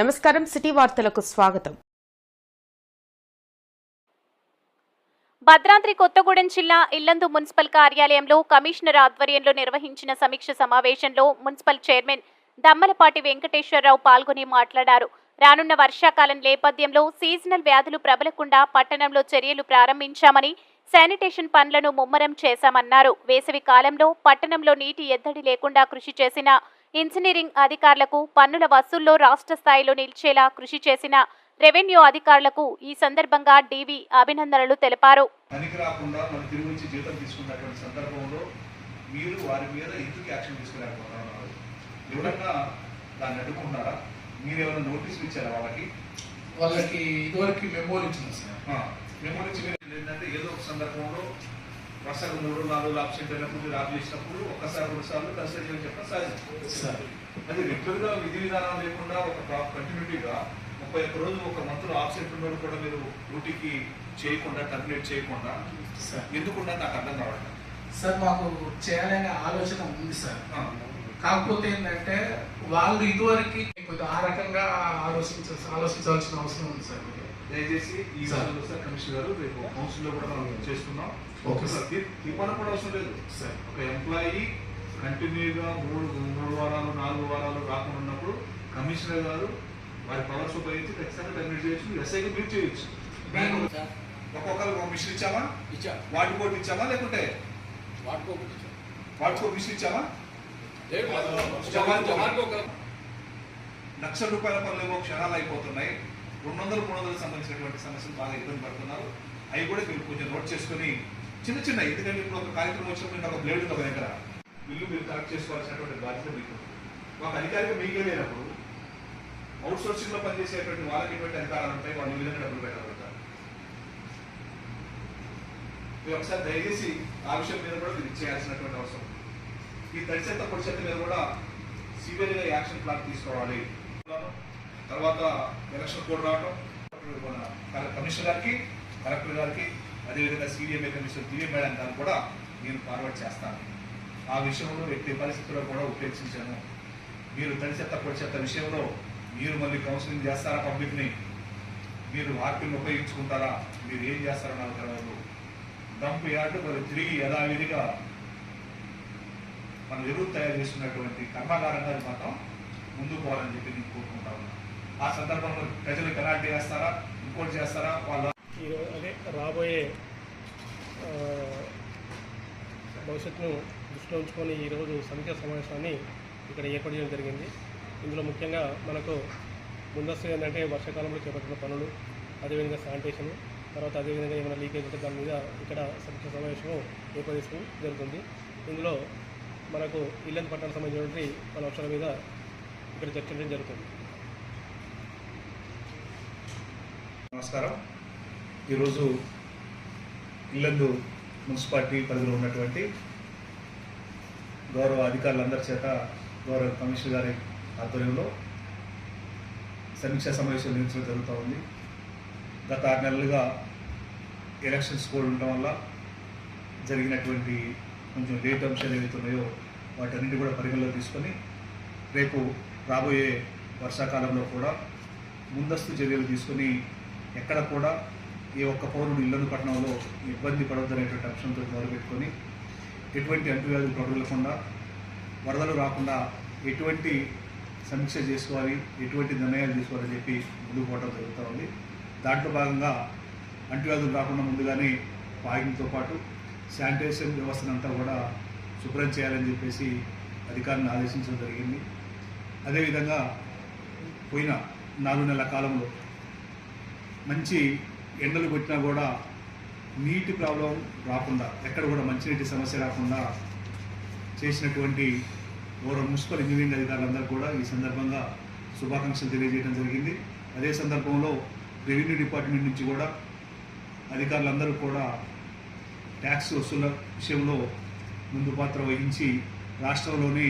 నమస్కారం సిటీ వార్తలకు స్వాగతం. భద్రాద్రి కొత్తగూడెం జిల్లా ఇల్లందు మున్సిపల్ కార్యాలయంలో కమిషనర్ ఆధ్వర్యంలో నిర్వహించిన సమీక్ష సమావేశంలో మున్సిపల్ చైర్మన్ దమ్మలపాటి వెంకటేశ్వరరావు పాల్గొని మాట్లాడారు. రానున్న వర్షాకాలం నేపథ్యంలో సీజనల్ వ్యాధులు ప్రబలకుండా పట్టణంలో చర్యలు ప్రారంభించామని శానిటేషన్ పనులను ముమ్మరం చేశామన్నారు. వేసవి కాలంలో పట్టణంలో నీటి ఎద్దడి లేకుండా కృషి చేసిన ఇంజనీరింగ్ అధికారులకు పన్నుల వసూల్లో రాష్ట్ర స్థాయిలో నిలిచేలా కృషి చేసిన రెవెన్యూ అధికారులకు ఈ సందర్భంగా డీవీ అభినందనలు తెలిపారు. పనికి రాకుండా మనం తిరిగి వచ్చి జీతం తీసుకున్నటువంటి సందర్భంలో మీరు వారి మీద ఎందుకు యాక్షన్ తీసుకోలేకపోతున్నారు? ఎవరన్నా దాన్ని అడ్డుకుంటున్నారా? మీరు ఏమైనా నోటీసులు ఇచ్చారా వాళ్ళకి? వాళ్ళకి ఇదివరకు మెమోలు ఇచ్చింది సార్. మేము నుంచి మీరు ఏంటంటే ఏదో ఒక సందర్భంలో వర్షాలు మూడు నాలుగు ఆబ్సెంట్ అయినప్పుడు మీరు చేసినప్పుడు ఒక్కసారి రెండు సార్లు కన్సిడర్ చేయని సార్ అది రెగ్యులర్గా విధి విధానం లేకుండా ఒక కంటిన్యూటీగా ముప్పై ఒక్క రోజు ఒక మంత్లో ఆబ్సెంట్ ఉన్నోడు కూడా మీరు డ్యూటీకి చేయకుండా టర్మినేట్ చేయకుండా ఎందుకున్నా నాకు అర్థం కావట్లేదు. సార్ మాకు చేయాలనే ఆలోచన ఉంది సార్. కాకపోతే ఏంటంటే వాళ్ళు ఇదివరకు కొద్దిగా ఆ రకంగా ఆలోచించ ఆలోచించాల్సిన అవసరం ఉంది సార్. దయచేసి ఈ. విషయంలో సార్ కమిషనర్ గారు రేపు కౌన్సిల్లో కూడా మనం చేసుకున్నాం ఓకే సార్. తీర్మానం కూడా అవసరం లేదు. సార్. ఒక ఎంప్లాయీ కంటిన్యూగా మూడు మూడు వారాలు నాలుగు వారాలు రాకుండా ఉన్నప్పుడు కమిషనర్ గారు వారి పవర్స్ ఉపయోగించి ఖచ్చితంగా టర్మినేట్ చేయొచ్చు ఎస్ఐకి మీరు చేయొచ్చు. ఒక్కొక్కరు ఒక మిషన్ ఇచ్చామా? ఇచ్చా. వాటి కోటి ఇచ్చామా లేకుంటే? వాటికి ఒక మిషన్ ఇచ్చామా? లక్ష రూపాయల పనులు ఏమో క్షణాలు అయిపోతున్నాయి. రెండు వందల మూడు వందలకు సంబంధించినటువంటి సమస్యలు బాగా ఇబ్బంది పడుతున్నారు. అవి కూడా మీరు కొంచెం నోట్ చేసుకుని చిన్న చిన్న ఎందుకంటే ఇప్పుడు ఒక కార్యక్రమం వచ్చినప్పుడు ఒక బ్లేడ్ ఉంది ఒక దగ్గర. బిల్లు మీరు కరెక్ట్ చేసుకోవాల్సినటువంటి బాధ్యత మీకు ఉంది. ఒక అధికారిగా మీకే లేనప్పుడు అవుట్ సోర్సింగ్లో పనిచేసేటువంటి వాళ్ళకి ఎటువంటి అధికారాలు ఉంటాయి? వాళ్ళు విధంగా డబ్బులు పెట్టగలుగుతారు. మీరు ఒకసారి దయచేసి ఆ విషయం మీద కూడా మీరు చేయాల్సినటువంటి అవసరం. ఈ తడిచెత్త పొడిచెత్త మీద కూడా సివియర్గా యాక్షన్ ప్లాన్ తీసుకోవాలి. తర్వాత ఎలక్షన్ కోడ్ రావడం మన కమిషనర్ గారికి కలెక్టర్ గారికి అదేవిధంగా సీడీఎంఏ కమిషనర్ దివ్య మేడం గారు కూడా నేను ఫార్వర్డ్ చేస్తాను. ఆ విషయంలో ఎట్టి పరిస్థితుల్లో కూడా ఉపేక్షించాను. మీరు తడిచెత్త పొడిచెత్త విషయంలో మీరు మళ్ళీ కౌన్సిలింగ్ చేస్తారా పబ్లిక్ని? మీరు వార్తలను ఉపయోగించుకుంటారా? మీరు ఏం చేస్తారో నాకు తెలియదు డంప్ యార్డు మరి తిరిగి యథావిధిగా మనం ఎరువు తయారు చేస్తున్నటువంటి కర్మాగారంగా మాత్రం ముందుకు పోవాలని చెప్పి నేను కోరుకుంటా ఉన్నాను. ఆ సందర్భంలో ప్రజలు పెనాల్టీ వేస్తారా? ఇంకోటి చేస్తారా? వాళ్ళ ఈరోజు అదే రాబోయే భవిష్యత్తును దృష్టిలో ఉంచుకొని ఈరోజు సమీక్ష సమావేశాన్ని ఇక్కడ ఏర్పాటు చేయడం జరిగింది. ఇందులో ముఖ్యంగా మనకు ముందస్తు ఏంటంటే వర్షాకాలంలో చేపట్టిన పనులు అదేవిధంగా శానిటేషన్ తర్వాత అదేవిధంగా ఏమైనా లీకేజ్ ఉంటే దాని మీద ఇక్కడ సమీక్ష సమావేశం ఏర్పాటు చేసుకోవడం జరుగుతుంది. ఇందులో మనకు ఇల్లంత పట్టణానికి సంబంధించినటువంటి పలు అంశాల మీద ఇక్కడ చర్చించడం జరుగుతుంది. నమస్కారం. ఈరోజు ఇల్లందు మున్సిపాలిటీ పరిధిలో ఉన్నటువంటి గౌరవ అధికారులందరి చేత గౌరవ కమిషనర్ గారి ఆధ్వర్యంలో సమీక్షా సమావేశం నిర్వహించడం జరుగుతూ ఉంది. గత ఆరు నెలలుగా ఎలక్షన్స్ కూడా ఉండటం వల్ల జరిగినటువంటి కొంచెం లేట్ అంశాలు ఏవైతే ఉన్నాయో వాటన్నిటి కూడా పరిగణలో తీసుకొని రేపు రాబోయే వర్షాకాలంలో కూడా ముందస్తు చర్యలు తీసుకొని ఎక్కడ కూడా ఏ ఒక్క పౌరుడు ఇల్లందు పట్టణంలో ఇబ్బంది పడవద్దనేటువంటి అంశంతో మొదలుపెట్టుకొని ఎటువంటి అంటువ్యాధులు ప్రబలకుండా వరదలు రాకుండా ఎటువంటి సమీక్ష చేసుకోవాలి ఎటువంటి నిర్ణయాలు తీసుకోవాలని చెప్పి ముందుకు పోవడం జరుగుతూ ఉంది. దాంట్లో భాగంగా అంటువ్యాధులు రాకుండా ముందుగానే వాయిన్తో పాటు శానిటైజేషన్ వ్యవస్థనంతా కూడా శుభ్రం చేయాలని చెప్పేసి అధికారులను ఆదేశించడం జరిగింది. అదేవిధంగా పోయిన నాలుగు నెలల కాలంలో మంచి ఎండలు కొట్టినా కూడా నీటి ప్రాబ్లం రాకుండా ఎక్కడ కూడా మంచినీటి సమస్య రాకుండా చేసినటువంటి గౌరవ మున్సిపల్ ఇంజనీరింగ్ అధికారులందరూ కూడా ఈ సందర్భంగా శుభాకాంక్షలు తెలియజేయడం జరిగింది. అదే సందర్భంలో రెవెన్యూ డిపార్ట్మెంట్ నుంచి కూడా అధికారులందరూ కూడా ట్యాక్స్ వసూల విషయంలో ముందు పాత్ర వహించి రాష్ట్రంలోని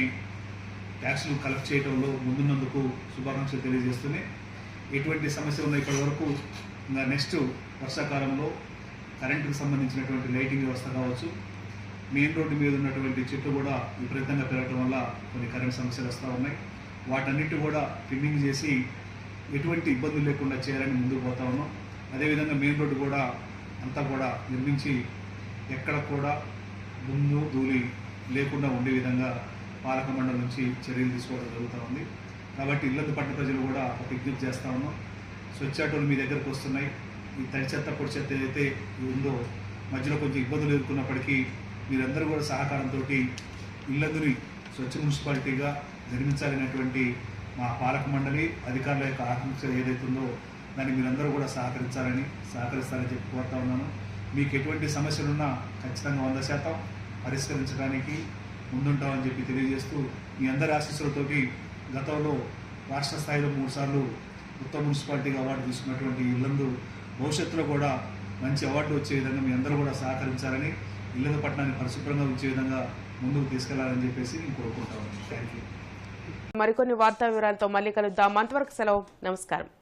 ట్యాక్స్లు కలెక్ట్ చేయడంలో ముందున్నందుకు శుభాకాంక్షలు తెలియజేస్తున్నాయి. ఎటువంటి సమస్య ఉందో ఇప్పటి వరకు. ఇంకా నెక్స్ట్ వర్షాకాలంలో కరెంటుకు సంబంధించినటువంటి లైటింగ్ వ్యవస్థ కావచ్చు. మెయిన్ రోడ్డు మీద ఉన్నటువంటి చెట్లు కూడా విపరీతంగా పెరగడం వల్ల కొన్ని కరెంట్ సమస్యలు వస్తూ ఉన్నాయి. వాటన్నిటి కూడా ట్రిమ్మింగ్ చేసి ఎటువంటి ఇబ్బందులు లేకుండా చేయాలని ముందుకు పోతా ఉన్నాం. అదేవిధంగా మెయిన్ రోడ్డు కూడా అంతా కూడా నిర్మించి ఎక్కడ కూడా దుమ్ము ధూళి లేకుండా ఉండే విధంగా పాలక మండలి నుంచి చర్యలు తీసుకోవడం జరుగుతూ ఉంది. కాబట్టి ఇల్లందు పట్టిన ప్రజలు కూడా ఒక విజ్ఞప్తి చేస్తా ఉన్నాం. స్వచ్ఛాటోలు మీ దగ్గరకు వస్తున్నాయి. ఈ తడి చెత్త పొడి చెత్త ఏదైతే ఉందో మధ్యలో కొంచెం ఇబ్బందులు ఎదుర్కొన్నప్పటికీ మీరందరూ కూడా సహకారంతో ఇల్లందుని స్వచ్ఛ మున్సిపాలిటీగా నిర్మించాలనేటువంటి మా పాలక మండలి అధికారుల యొక్క ఆకాంక్ష ఏదైతే ఉందో దాన్ని మీరందరూ కూడా సహకరించాలని సహకరిస్తారని చెప్పి కోరుతా ఉన్నాను. మీకు ఎటువంటి సమస్యలున్నా ఖచ్చితంగా వంద శాతం పరిష్కరించడానికి ముందుంటామని చెప్పి తెలియజేస్తూ మీ అందరి ఆశీస్సులతోటి గతంలో రాష్ట్ర స్థాయిలో మూడుసార్లు ఉత్తమ మున్సిపాలిటీగా అవార్డు తీసుకున్నటువంటి ఇల్లందు భవిష్యత్తులో కూడా మంచి అవార్డు వచ్చే విధంగా మీ అందరూ కూడా సహకరించాలని ఇల్లందు పట్టణాన్ని పరిశుభ్రంగా ఉంచే విధంగా ముందుకు తీసుకెళ్ళాలని చెప్పేసి నేను కోరుకుంటాను థ్యాంక్ యూ మరికొన్ని వార్తా వివరాలతో మళ్ళీ కలుద్దాం. అంతవరకు సెలవు. నమస్కారం.